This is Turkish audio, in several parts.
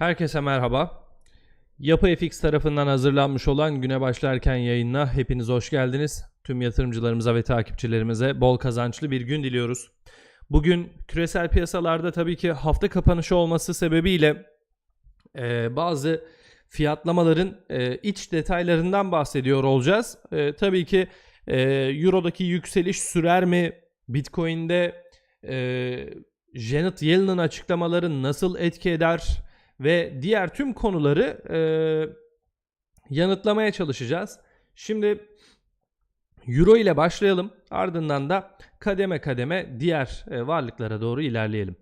Herkese merhaba. Yapı FX tarafından hazırlanmış olan güne başlarken yayınına hepiniz hoş geldiniz. Tüm yatırımcılarımıza ve takipçilerimize bol kazançlı bir gün diliyoruz. Bugün küresel piyasalarda tabii ki hafta kapanışı olması sebebiyle e, bazı fiyatlamaların e, iç detaylarından bahsediyor olacağız. E, tabii ki e, Euro'daki yükseliş sürer mi? Bitcoin'de e, Janet Yellen'ın açıklamaları nasıl etki eder? Ve diğer tüm konuları e, yanıtlamaya çalışacağız. Şimdi Euro ile başlayalım. Ardından da kademe kademe diğer e, varlıklara doğru ilerleyelim.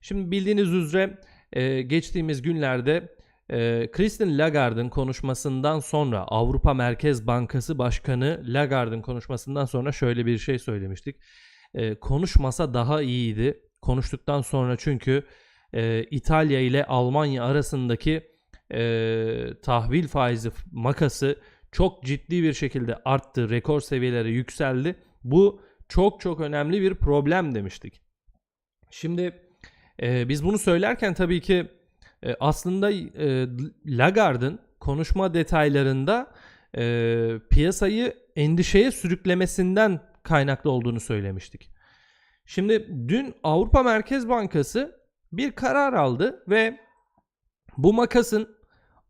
Şimdi bildiğiniz üzere e, geçtiğimiz günlerde e, Christine Lagarde'ın konuşmasından sonra Avrupa Merkez Bankası Başkanı Lagarde'ın konuşmasından sonra şöyle bir şey söylemiştik. E, konuşmasa daha iyiydi. Konuştuktan sonra çünkü e, İtalya ile Almanya arasındaki e, tahvil faizi makası çok ciddi bir şekilde arttı. Rekor seviyelere yükseldi. Bu çok çok önemli bir problem demiştik. Şimdi e, biz bunu söylerken tabii ki e, aslında e, Lagarde'ın konuşma detaylarında e, piyasayı endişeye sürüklemesinden kaynaklı olduğunu söylemiştik. Şimdi dün Avrupa Merkez Bankası bir karar aldı ve bu makasın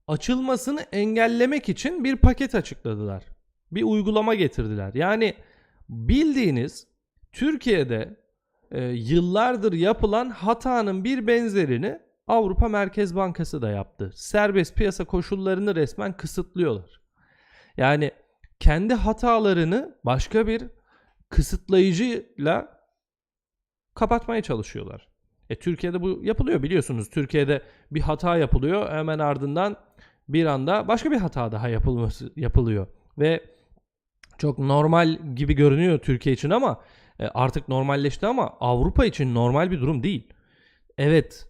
açılmasını engellemek için bir paket açıkladılar. Bir uygulama getirdiler. Yani bildiğiniz Türkiye'de e, yıllardır yapılan hatanın bir benzerini Avrupa Merkez Bankası da yaptı. Serbest piyasa koşullarını resmen kısıtlıyorlar. Yani kendi hatalarını başka bir kısıtlayıcıyla kapatmaya çalışıyorlar. E, Türkiye'de bu yapılıyor biliyorsunuz. Türkiye'de bir hata yapılıyor hemen ardından bir anda başka bir hata daha yapılması yapılıyor ve çok normal gibi görünüyor Türkiye için ama e, artık normalleşti ama Avrupa için normal bir durum değil. Evet.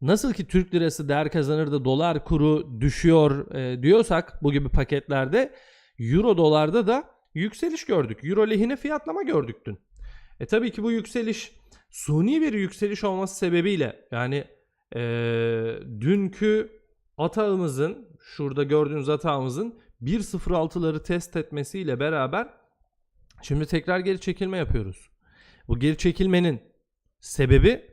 Nasıl ki Türk lirası değer kazanır da dolar kuru düşüyor e, diyorsak bu gibi paketlerde euro dolarda da yükseliş gördük. Euro lehine fiyatlama gördük dün. E tabii ki bu yükseliş suni bir yükseliş olması sebebiyle yani e, dünkü atağımızın şurada gördüğünüz atağımızın 1.06'ları test etmesiyle beraber şimdi tekrar geri çekilme yapıyoruz. Bu geri çekilmenin sebebi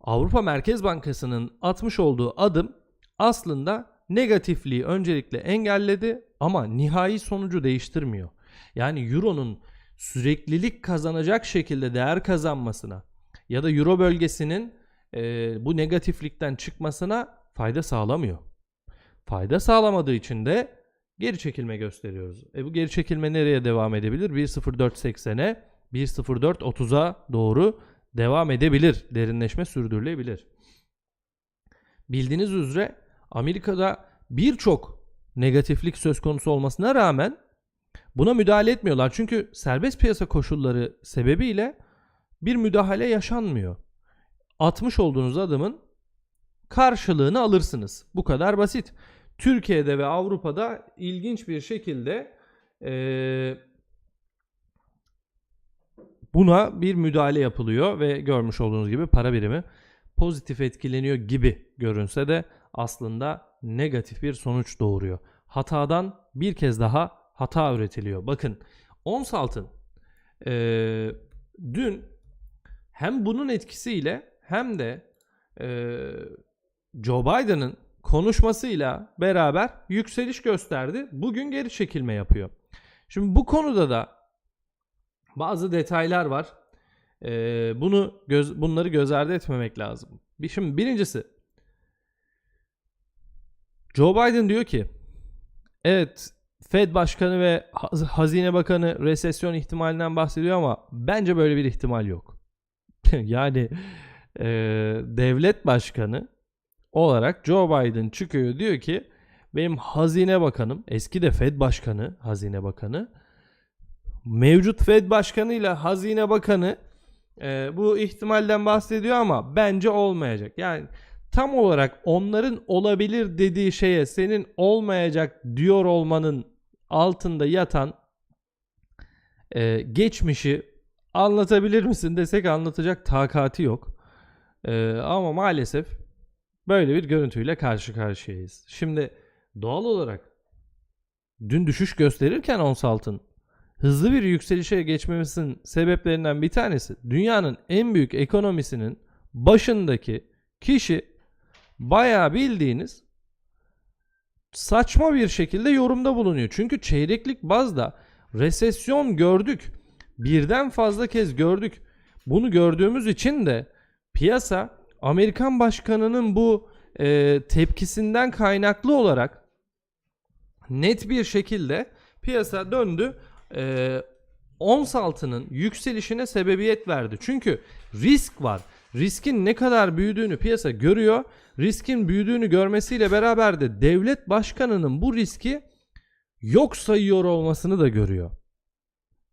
Avrupa Merkez Bankası'nın atmış olduğu adım aslında negatifliği öncelikle engelledi ama nihai sonucu değiştirmiyor. Yani Euro'nun süreklilik kazanacak şekilde değer kazanmasına ya da Euro bölgesinin e, bu negatiflikten çıkmasına fayda sağlamıyor. Fayda sağlamadığı için de geri çekilme gösteriyoruz. E bu geri çekilme nereye devam edebilir? 1.04.80'e 1.04.30'a doğru devam edebilir. Derinleşme sürdürülebilir. Bildiğiniz üzere Amerika'da birçok negatiflik söz konusu olmasına rağmen buna müdahale etmiyorlar. Çünkü serbest piyasa koşulları sebebiyle bir müdahale yaşanmıyor. Atmış olduğunuz adımın karşılığını alırsınız. Bu kadar basit. Türkiye'de ve Avrupa'da ilginç bir şekilde ee, buna bir müdahale yapılıyor ve görmüş olduğunuz gibi para birimi pozitif etkileniyor gibi görünse de aslında negatif bir sonuç doğuruyor. Hatadan bir kez daha hata üretiliyor. Bakın ons altın ee, dün hem bunun etkisiyle hem de ee, Joe Biden'ın konuşmasıyla beraber yükseliş gösterdi. Bugün geri çekilme yapıyor. Şimdi bu konuda da bazı detaylar var. Ee, bunu göz, bunları göz ardı etmemek lazım. Bir, şimdi birincisi Joe Biden diyor ki evet Fed Başkanı ve Hazine Bakanı resesyon ihtimalinden bahsediyor ama bence böyle bir ihtimal yok. yani e, devlet başkanı olarak Joe Biden çıkıyor diyor ki benim hazine bakanım eski de Fed başkanı hazine bakanı mevcut Fed başkanı ile hazine bakanı e, bu ihtimalden bahsediyor ama bence olmayacak. Yani tam olarak onların olabilir dediği şeye senin olmayacak diyor olmanın altında yatan e, geçmişi anlatabilir misin desek anlatacak takati yok. E, ama maalesef Böyle bir görüntüyle karşı karşıyayız. Şimdi doğal olarak dün düşüş gösterirken ons altın hızlı bir yükselişe geçmemesinin sebeplerinden bir tanesi dünyanın en büyük ekonomisinin başındaki kişi bayağı bildiğiniz saçma bir şekilde yorumda bulunuyor. Çünkü çeyreklik bazda resesyon gördük. Birden fazla kez gördük. Bunu gördüğümüz için de piyasa Amerikan başkanının bu e, tepkisinden kaynaklı olarak net bir şekilde piyasa döndü. E, ons altının yükselişine sebebiyet verdi. Çünkü risk var. Riskin ne kadar büyüdüğünü piyasa görüyor. Riskin büyüdüğünü görmesiyle beraber de devlet başkanının bu riski yok sayıyor olmasını da görüyor.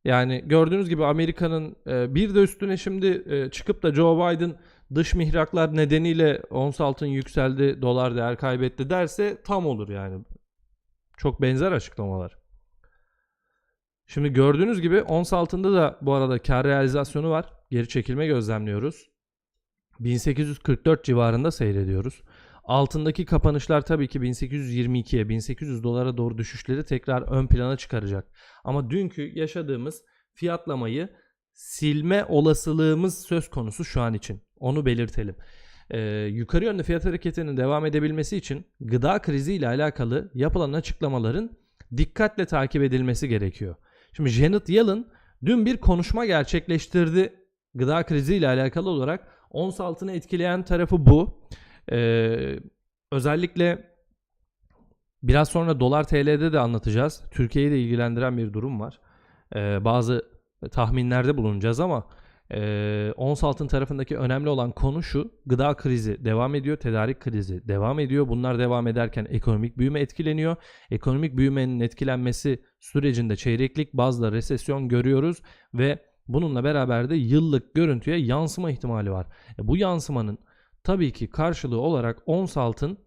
Yani gördüğünüz gibi Amerika'nın e, bir de üstüne şimdi e, çıkıp da Joe Biden dış mihraklar nedeniyle ons altın yükseldi, dolar değer kaybetti derse tam olur yani. Çok benzer açıklamalar. Şimdi gördüğünüz gibi ons altında da bu arada kar realizasyonu var. Geri çekilme gözlemliyoruz. 1844 civarında seyrediyoruz. Altındaki kapanışlar tabii ki 1822'ye 1800 dolara doğru düşüşleri tekrar ön plana çıkaracak. Ama dünkü yaşadığımız fiyatlamayı silme olasılığımız söz konusu şu an için. Onu belirtelim. Ee, yukarı yönlü fiyat hareketinin devam edebilmesi için gıda krizi ile alakalı yapılan açıklamaların dikkatle takip edilmesi gerekiyor. Şimdi Janet Yellen dün bir konuşma gerçekleştirdi gıda krizi ile alakalı olarak. Ons altını etkileyen tarafı bu. Ee, özellikle biraz sonra dolar TL'de de anlatacağız. Türkiye'yi de ilgilendiren bir durum var. Ee, bazı tahminlerde bulunacağız ama e, ons altın tarafındaki önemli olan konu şu. Gıda krizi devam ediyor, tedarik krizi devam ediyor. Bunlar devam ederken ekonomik büyüme etkileniyor. Ekonomik büyümenin etkilenmesi sürecinde çeyreklik bazda resesyon görüyoruz ve bununla beraber de yıllık görüntüye yansıma ihtimali var. E, bu yansımanın tabii ki karşılığı olarak ons altın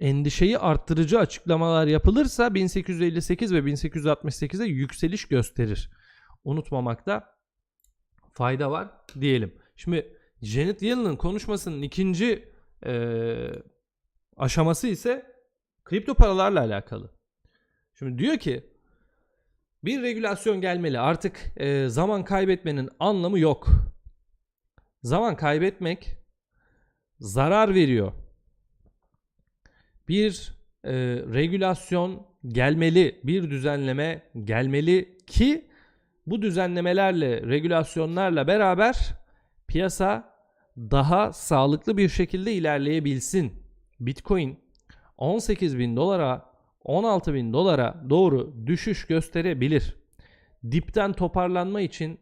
endişeyi arttırıcı açıklamalar yapılırsa 1858 ve 1868'de yükseliş gösterir. Unutmamakta fayda var diyelim. Şimdi Janet Yellen'ın konuşmasının ikinci e, aşaması ise kripto paralarla alakalı. Şimdi diyor ki bir regülasyon gelmeli. Artık e, zaman kaybetmenin anlamı yok. Zaman kaybetmek zarar veriyor. Bir e, regülasyon gelmeli, bir düzenleme gelmeli ki bu düzenlemelerle, regülasyonlarla beraber piyasa daha sağlıklı bir şekilde ilerleyebilsin. Bitcoin 18 bin dolara 16 bin dolara doğru düşüş gösterebilir. Dipten toparlanma için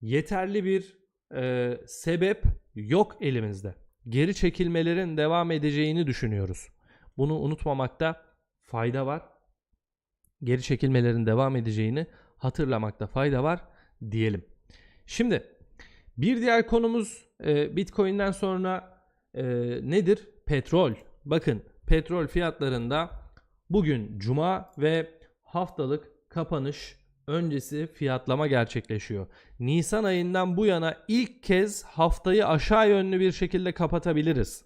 yeterli bir e, sebep yok elimizde. Geri çekilmelerin devam edeceğini düşünüyoruz. Bunu unutmamakta fayda var. Geri çekilmelerin devam edeceğini hatırlamakta fayda var diyelim. Şimdi bir diğer konumuz e, Bitcoin'den sonra e, nedir? Petrol. Bakın petrol fiyatlarında bugün cuma ve haftalık kapanış öncesi fiyatlama gerçekleşiyor. Nisan ayından bu yana ilk kez haftayı aşağı yönlü bir şekilde kapatabiliriz.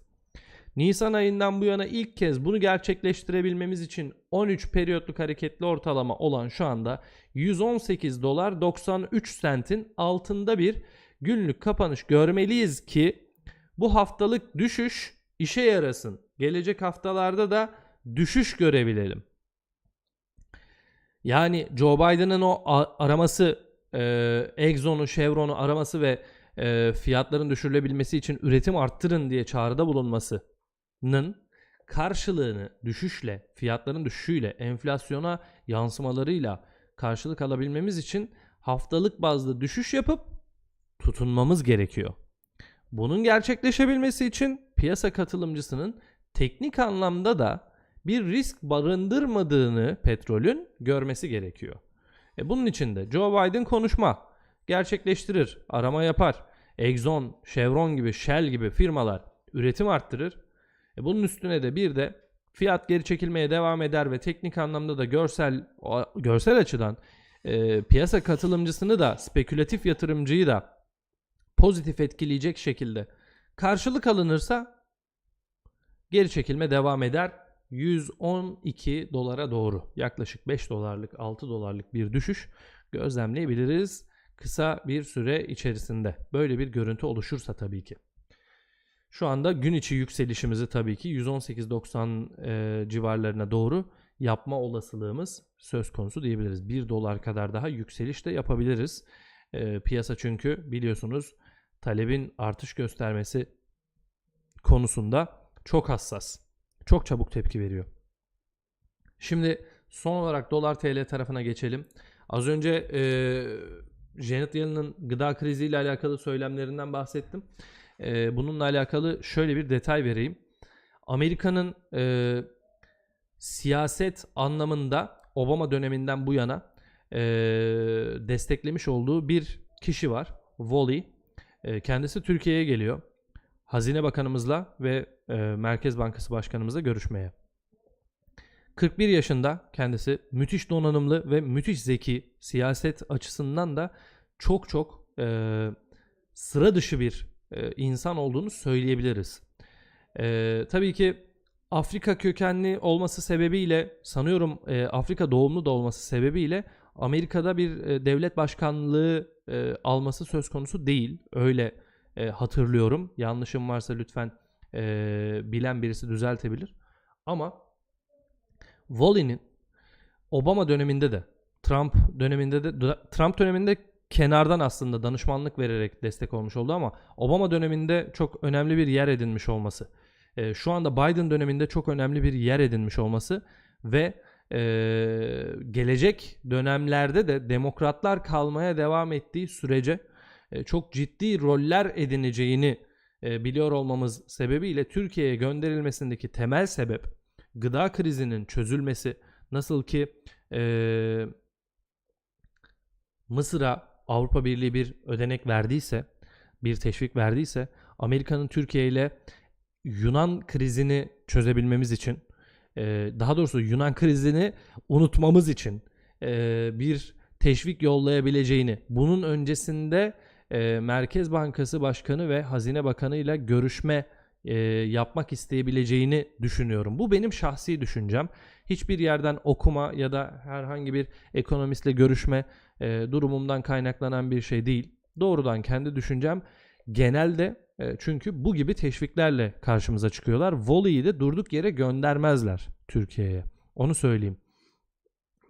Nisan ayından bu yana ilk kez bunu gerçekleştirebilmemiz için 13 periyotluk hareketli ortalama olan şu anda 118 dolar 93 sentin altında bir günlük kapanış görmeliyiz ki bu haftalık düşüş işe yarasın. Gelecek haftalarda da düşüş görebilelim. Yani Joe Biden'ın o araması, e, Exxon'u, Chevron'u araması ve e, fiyatların düşürülebilmesi için üretim arttırın diye çağrıda bulunmasının karşılığını düşüşle, fiyatların düşüşüyle, enflasyona yansımalarıyla karşılık alabilmemiz için haftalık bazda düşüş yapıp tutunmamız gerekiyor. Bunun gerçekleşebilmesi için piyasa katılımcısının teknik anlamda da bir risk barındırmadığını petrolün görmesi gerekiyor. E bunun için de Joe Biden konuşma gerçekleştirir, arama yapar. Exxon, Chevron gibi, Shell gibi firmalar üretim arttırır. E bunun üstüne de bir de fiyat geri çekilmeye devam eder ve teknik anlamda da görsel görsel açıdan e, piyasa katılımcısını da spekülatif yatırımcıyı da pozitif etkileyecek şekilde karşılık alınırsa geri çekilme devam eder. 112 dolara doğru yaklaşık 5 dolarlık 6 dolarlık bir düşüş gözlemleyebiliriz kısa bir süre içerisinde. Böyle bir görüntü oluşursa tabii ki. Şu anda gün içi yükselişimizi tabii ki 118.90 e, civarlarına doğru yapma olasılığımız söz konusu diyebiliriz. 1 dolar kadar daha yükseliş de yapabiliriz. E, piyasa çünkü biliyorsunuz talebin artış göstermesi konusunda çok hassas. Çok çabuk tepki veriyor. Şimdi son olarak dolar TL tarafına geçelim. Az önce e, Janet Yellen'ın gıda kriziyle alakalı söylemlerinden bahsettim. E, bununla alakalı şöyle bir detay vereyim. Amerika'nın e, siyaset anlamında Obama döneminden bu yana e, desteklemiş olduğu bir kişi var. Wally. E, kendisi Türkiye'ye geliyor. Hazine Bakanımızla ve e, Merkez Bankası Başkanımızla görüşmeye. 41 yaşında kendisi müthiş donanımlı ve müthiş zeki siyaset açısından da çok çok e, sıra dışı bir e, insan olduğunu söyleyebiliriz. E, tabii ki Afrika kökenli olması sebebiyle sanıyorum e, Afrika doğumlu da olması sebebiyle Amerika'da bir e, devlet başkanlığı e, alması söz konusu değil. Öyle e, hatırlıyorum. Yanlışım varsa lütfen e, bilen birisi düzeltebilir. Ama Wally'nin Obama döneminde de Trump döneminde de Trump döneminde kenardan aslında danışmanlık vererek destek olmuş oldu ama Obama döneminde çok önemli bir yer edinmiş olması. e, şu anda Biden döneminde çok önemli bir yer edinmiş olması ve e, gelecek dönemlerde de demokratlar kalmaya devam ettiği sürece e, çok ciddi roller edineceğini e, biliyor olmamız sebebiyle Türkiye'ye gönderilmesindeki temel sebep gıda krizinin çözülmesi. Nasıl ki e, Mısır'a Avrupa Birliği bir ödenek verdiyse, bir teşvik verdiyse Amerika'nın Türkiye ile Yunan krizini çözebilmemiz için, e, daha doğrusu Yunan krizini unutmamız için e, bir teşvik yollayabileceğini, bunun öncesinde e, Merkez Bankası Başkanı ve Hazine Bakanı ile görüşme e, yapmak isteyebileceğini düşünüyorum. Bu benim şahsi düşüncem. Hiçbir yerden okuma ya da herhangi bir ekonomistle görüşme e, durumumdan kaynaklanan bir şey değil. Doğrudan kendi düşüncem. Genelde e, çünkü bu gibi teşviklerle karşımıza çıkıyorlar. Volley'i de durduk yere göndermezler Türkiye'ye. Onu söyleyeyim.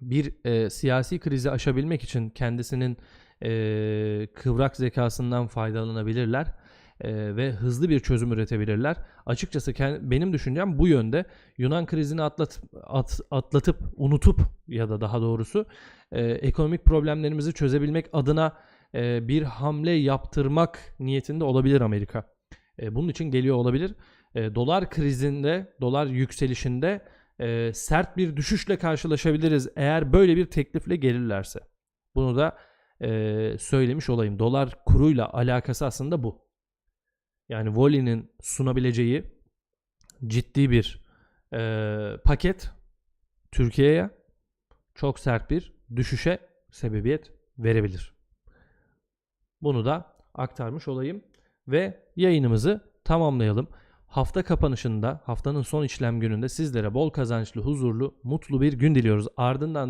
Bir e, siyasi krizi aşabilmek için kendisinin e, kıvrak zekasından faydalanabilirler e, ve hızlı bir çözüm üretebilirler. Açıkçası kend- benim düşüncem bu yönde. Yunan krizini atlat, at, atlatıp, unutup ya da daha doğrusu e, ekonomik problemlerimizi çözebilmek adına e, bir hamle yaptırmak niyetinde olabilir Amerika. E, bunun için geliyor olabilir. E, dolar krizinde, dolar yükselişinde e, sert bir düşüşle karşılaşabiliriz eğer böyle bir teklifle gelirlerse. Bunu da e, söylemiş olayım. Dolar kuruyla alakası aslında bu. Yani Voli'nin sunabileceği ciddi bir e, paket Türkiye'ye çok sert bir düşüşe sebebiyet verebilir. Bunu da aktarmış olayım ve yayınımızı tamamlayalım. Hafta kapanışında, haftanın son işlem gününde sizlere bol kazançlı, huzurlu, mutlu bir gün diliyoruz. Ardından